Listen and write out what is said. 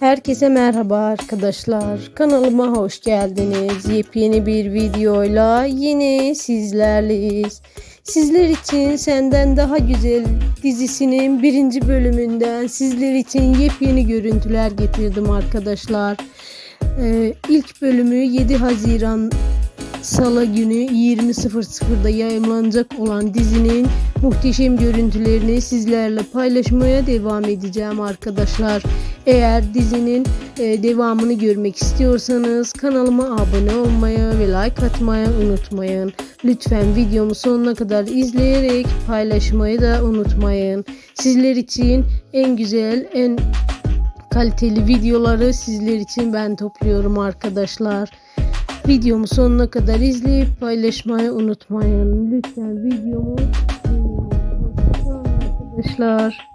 Herkese merhaba arkadaşlar. Kanalıma hoş geldiniz. Yepyeni bir videoyla yine sizlerleyiz. Sizler için Senden Daha Güzel dizisinin birinci bölümünden sizler için yepyeni görüntüler getirdim arkadaşlar. Ee, ilk bölümü 7 Haziran Salı günü 20.00'da yayınlanacak olan dizinin muhteşem görüntülerini sizlerle paylaşmaya devam edeceğim arkadaşlar. Eğer dizinin e, devamını görmek istiyorsanız kanalıma abone olmayı ve like atmayı unutmayın. Lütfen videomu sonuna kadar izleyerek paylaşmayı da unutmayın. Sizler için en güzel, en kaliteli videoları sizler için ben topluyorum arkadaşlar. Videomu sonuna kadar izleyip paylaşmayı unutmayın. Lütfen videomu arkadaşlar.